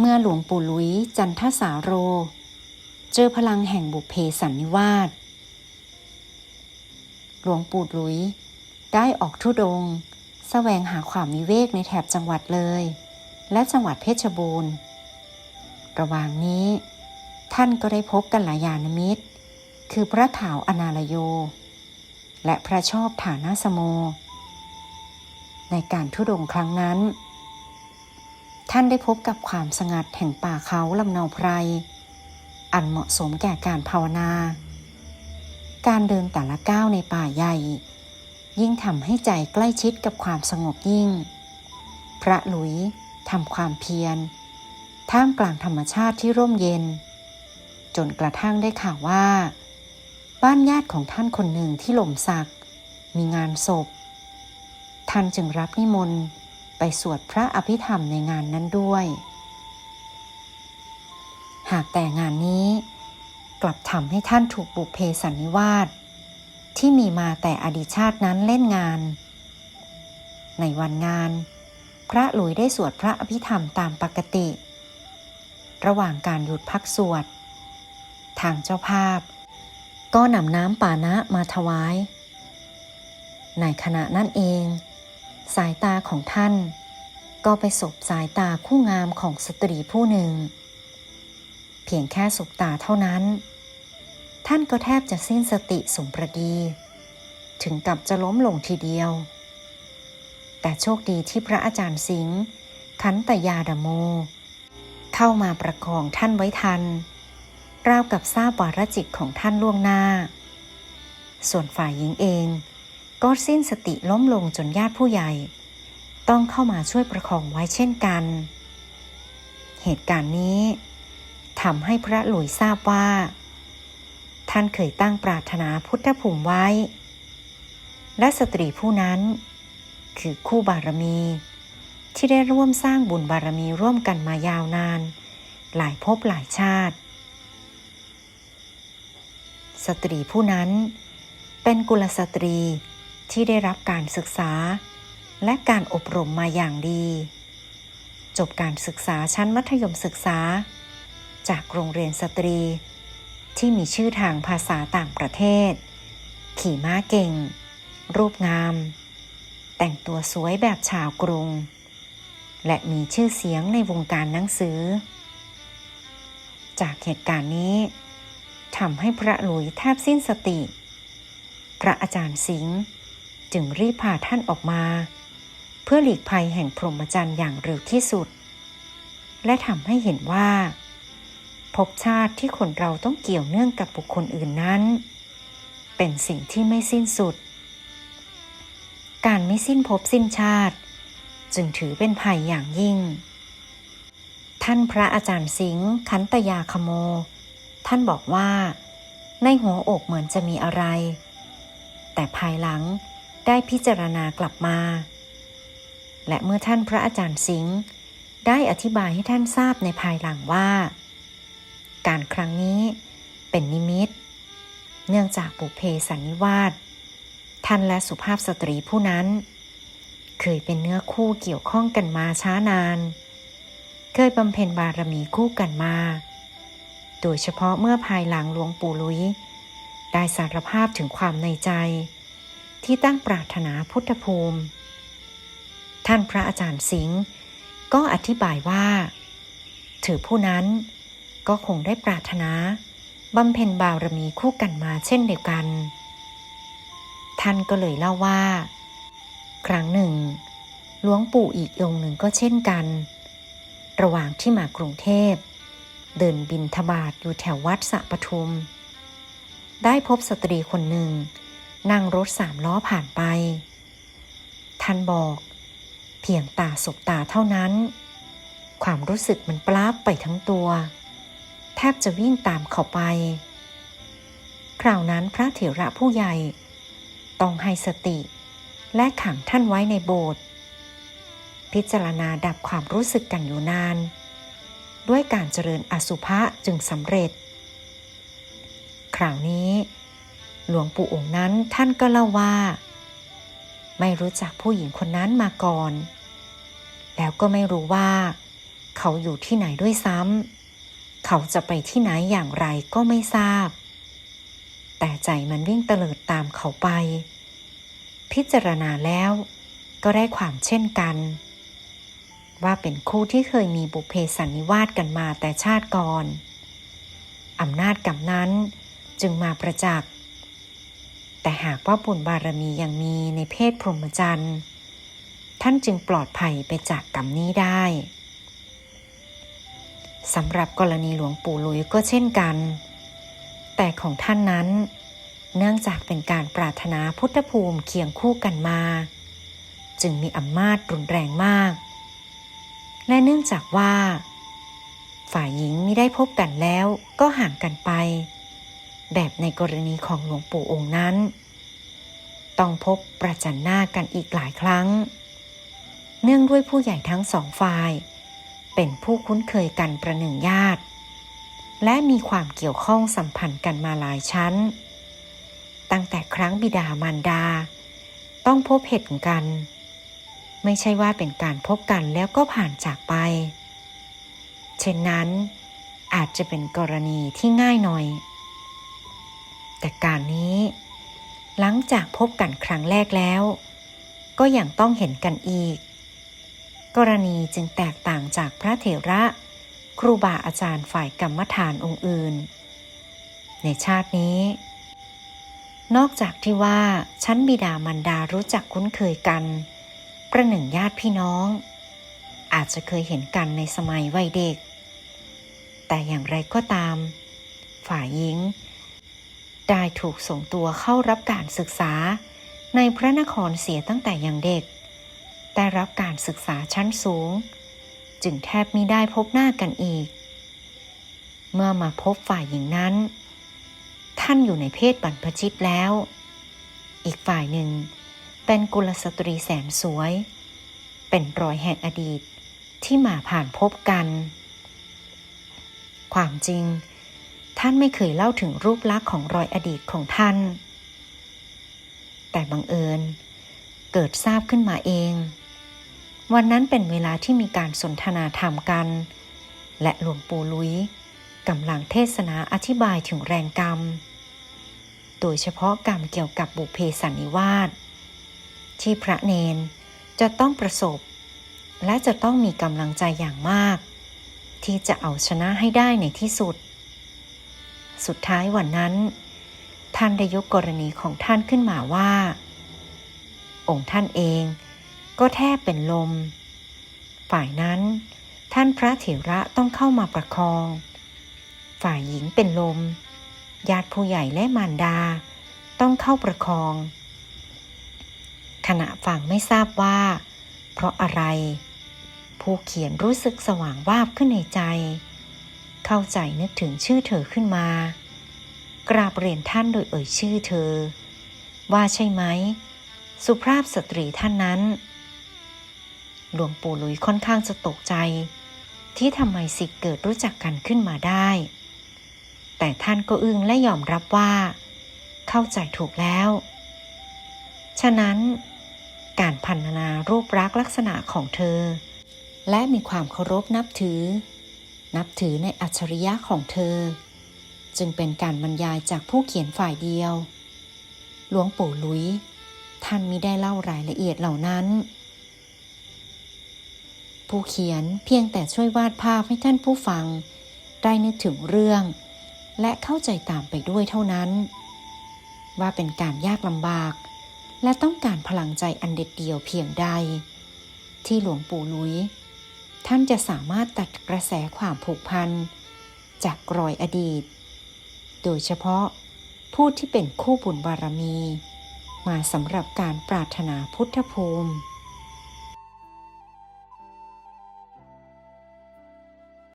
เมื่อหลวงปู่ลุยจันทสาโร เจอพลังแห่งบุพเพสันนิวาสหลวงปู่ลุยได้ออกทุดงค์แสวงหาความวิเวกในแถบจังหวัดเลย และจังหวัดเพชรบูรณ์ ระหว่างนี้ ท่านก็ได้พบกันหลายานมิตร คือพระถาวอนาลโย และพระชอบฐานาสโม ในการทุดงครั้งนั้น ท่านได้พบกับความสงัดแห่งป่าเขาลำเนาไพร อันเหมาะสมแก่การภาวนา การเดินแต่ละก้าวในป่าใหญ่ ยิ่งทำให้ใจใกล้ชิดกับความสงบยิ่ง พระหลุยทำความเพียร ท่ามกลางธรรมชาติที่ร่มเย็น จนกระทั่งได้ข่าวว่า บ้านญาติของท่านคนหนึ่งที่หล่มสัก มีงานศพ ท่านจึงรับนิมนต์ ไปสวดพระอภิธรรมในงานนั้นด้วย หากแต่งานนี้กลับทำให้ท่านถูกบุพเพสันนิวาสที่มีมาแต่อดีตชาตินั้นเล่นงาน ในวันงาน พระหลุยได้สวดพระอภิธรรมตามปกติ ระหว่างการหยุดพักสวด ทางเจ้าภาพ ก็นำน้ำปานะมาถวาย ในขณะนั้นเอง สายตาของท่าน ก็ไปสบสายตาคู่งามของสตรีผู้หนึ่ง เพียงแค่สบตาเท่านั้น ท่านก็แทบจะสิ้นสติสมประดี ถึงกับจะล้มลงทีเดียว แต่โชคดีที่พระอาจารย์สิงห์ขันตยาดโม เข้ามาประคองท่านไว้ทันราวกับทราบวาระจิตของท่านล่วงหน้า ส่วนฝ่ายหญิงเอง ก็สิ้นสติล้มลงจนญาติผู้ใหญ่ ต้องเข้ามาช่วยประคองไว้เช่นกัน เหตุการณ์นี้ทำให้พระหลุยทราบว่า ท่านเคยตั้งปรารถนาพุทธภูมิไว้ และสตรีผู้นั้น คือคู่บารมี ที่ได้ร่วมสร้างบุญบารมีร่วมกันมายาวนาน หลายภพหลายชาติ สตรีผู้นั้นเป็นกุลสตรี ที่ได้รับการศึกษา และการอบรมมาอย่างดี จบการศึกษาชั้นมัธยมศึกษา จากโรงเรียนสตรี ที่มีชื่อทางภาษาต่างประเทศ ขี่ม้าเก่ง รูปงาม แต่งตัวสวยแบบชาวกรุง และมีชื่อเสียงในวงการหนังสือ จากเหตุการณ์นี้ทำให้พระหลุยแทบสิ้นสติ พระอาจารย์สิงห์ จึงรีบพาท่านออกมา เพื่อหลีกภัยแห่งพรหมจรรย์อย่างเร็วที่สุด และทำให้เห็นว่าภพชาติที่คนเราต้องเกี่ยวเนื่องกับบุคคลอื่นนั้น เป็นสิ่งที่ไม่สิ้นสุด การไม่สิ้นภพสิ้นชาติ จึงถือเป็นภัยอย่างยิ่ง ท่านพระอาจารย์สิงห์ขันตยาคโม ท่านบอกว่า ในหัวอกเหมือนจะมีอะไร แต่ภายหลัง ได้พิจารณากลับมา และเมื่อท่านพระอาจารย์สิงห์ได้อธิบายให้ท่านทราบในภายหลังว่า การครั้งนี้เป็นนิมิต เนื่องจากบุเพสันนิวาสท่านและสุภาพสตรีผู้นั้น เคยเป็นเนื้อคู่เกี่ยวข้องกันมาช้านาน เคยบำเพ็ญบารมีคู่กันมา โดยเฉพาะเมื่อภายหลังหลวงปู่ลุย ได้สารภาพถึงความในใจ ที่ตั้งปรารถนาพุทธภูมิ ท่านพระอาจารย์สิงห์ก็อธิบายว่า ถือผู้นั้นก็คงได้ปรารถนาบำเพ็ญบารมีคู่กันมาเช่นเดียวกัน ท่านก็เลยเล่าว่า ครั้งหนึ่งหลวงปู่อีกองหนึ่งก็เช่นกัน ระหว่างที่มากรุงเทพ เดินบินทบาทอยู่แถววัดสะปทุม ได้พบสตรีคนหนึ่ง นั่งรถสามล้อผ่านไป ท่านบอก เพียงตาสบตาเท่านั้น ความรู้สึกมันปลาบไปทั้งตัว แทบจะวิ่งตามเขาไป คราวนั้นพระเถระผู้ใหญ่ ต้องให้สติและขังท่านไว้ในโบสถ์พิจารณาดับความรู้สึกกันอยู่นาน ด้วยการเจริญอสุภะจึงสำเร็จ คราวนี้ หลวงปู่องค์นั้นท่านก็เล่าว่า ไม่รู้จักผู้หญิงคนนั้นมาก่อน แล้วก็ไม่รู้ว่า เขาอยู่ที่ไหนด้วยซ้ำเขาจะไปที่ไหนอย่างไรก็ไม่ทราบ แต่ใจมันวิ่งเตลิดตามเขาไป พิจารณาแล้วก็ได้ความเช่นกัน ว่าเป็นคู่ที่เคยมีบุพเพสันนิวาสกันมาแต่ชาติก่อนอำนาจกรรมนั้นจึงมาประจักษ์ แต่หากว่าบุญบารมียังมีในเพศพรหมจรรย์ท่านจึงปลอดภัยไปจากกรรมนี้ได้สำหรับกรณีหลวงปู่ลุยก็เช่นกัน แต่ของท่านนั้น เนื่องจากเป็นการปรารถนาพุทธภูมิเคียงคู่กันมา จึงมีอำนาจรุนแรงมาก และเนื่องจากว่า ฝ่ายหญิงไม่ได้พบกันแล้วก็ห่างกันไป แบบในกรณีของหลวงปู่องค์นั้น ต้องพบประจันหน้ากันอีกหลายครั้ง เนื่องด้วยผู้ใหญ่ทั้งสองฝ่าย เป็นผู้คุ้นเคยกันประหนึ่งญาติ และมีความเกี่ยวข้องสัมพันธ์กันมาหลายชั้น ตั้งแต่ครั้งบิดามารดา ต้องพบเห็นกัน ไม่ใช่ว่าเป็นการพบกันแล้วก็ผ่านจากไป เช่นนั้นอาจจะเป็นกรณีที่ง่ายหน่อย แต่การนี้ หลังจากพบกันครั้งแรกแล้ว ก็ยังต้องเห็นกันอีก กรณีจึงแตกต่างจากพระเถระ ครูบาอาจารย์ฝ่ายกรรมฐานองค์อื่น ในชาตินี้ นอกจากที่ว่าชั้นบิดามารดารู้จักคุ้นเคยกัน ประหนึ่งญาติพี่น้อง อาจจะเคยเห็นกันในสมัยวัยเด็ก แต่อย่างไรก็ตาม ฝ่ายหญิง ได้ถูกส่งตัวเข้ารับการศึกษา ในพระนครเสียตั้งแต่ยังเด็ก ได้รับการศึกษาชั้นสูง จึงแทบไมิได้พบหน้ากันอีก เมื่อมาพบฝ่ายหญิงนั้น ท่านอยู่ในเพศบรรพชิตแล้ว อีกฝ่ายหนึ่งเป็นกุลสตรีแสนสวย เป็นรอยแห่งอดีตที่มาผ่านพบกัน ความจริง ท่านไม่เคยเล่าถึงรูปลักษณ์ของรอยอดีตของท่าน แต่บังเอิญ เกิดทราบขึ้นมาเอง วันนั้นเป็นเวลาที่มีการสนทนาธรรมกัน และหลวงปู่ลุยกำลังเทศนาอธิบายถึงแรงกรรม โดยเฉพาะกรรมเกี่ยวกับบุพเพสันนิวาสที่พระเนนจะต้องประสบ และจะต้องมีกำลังใจอย่างมาก ที่จะเอาชนะให้ได้ในที่สุด สุดท้ายวันนั้น ท่านได้ยกกรณีของท่านขึ้นมาว่า องค์ท่านเองก็แทบเป็นลม ฝ่ายนั้น ท่านพระเถระต้องเข้ามาประคอง ฝ่ายหญิงเป็นลม ญาติผู้ใหญ่และมารดาต้องเข้าประคอง ขณะฟังไม่ทราบว่า เพราะอะไร ผู้เขียนรู้สึกสว่างวาบขึ้นในใจ เข้าใจนึกถึงชื่อเธอขึ้นมา กราบเรียนท่านโดยเอ่ยชื่อเธอ ว่าใช่ไหม สุภาพสตรีท่านนั้น หลวงปู่หลุยค่อนข้างจะตกใจ ที่ทำไมสิเกิดรู้จักกันขึ้นมาได้ แต่ท่านก็อึ้งและยอมรับว่า เข้าใจถูกแล้ว ฉะนั้น การพันนารูปรักษณ์ลักษณะของเธอและมีความเคารพนับถือ นับถือในอัจฉริยะของเธอ จึงเป็นการบรรยายจากผู้เขียนฝ่ายเดียว หลวงปู่ลุย ท่านมิได้เล่ารายละเอียดเหล่านั้น ผู้เขียนเพียงแต่ช่วยวาดภาพให้ท่านผู้ฟัง ได้นึกถึงเรื่อง และเข้าใจตามไปด้วยเท่านั้น ว่าเป็นการยากลำบาก และต้องการพลังใจอันเด็ดเดี่ยวเพียงใด ที่หลวงปู่ลุย ท่านจะสามารถตัดกระแสความผูกพัน จากรอยอดีต โดยเฉพาะผู้ที่เป็นคู่บุญบารมี มาสำหรับการปรารถนาพุทธภูมิ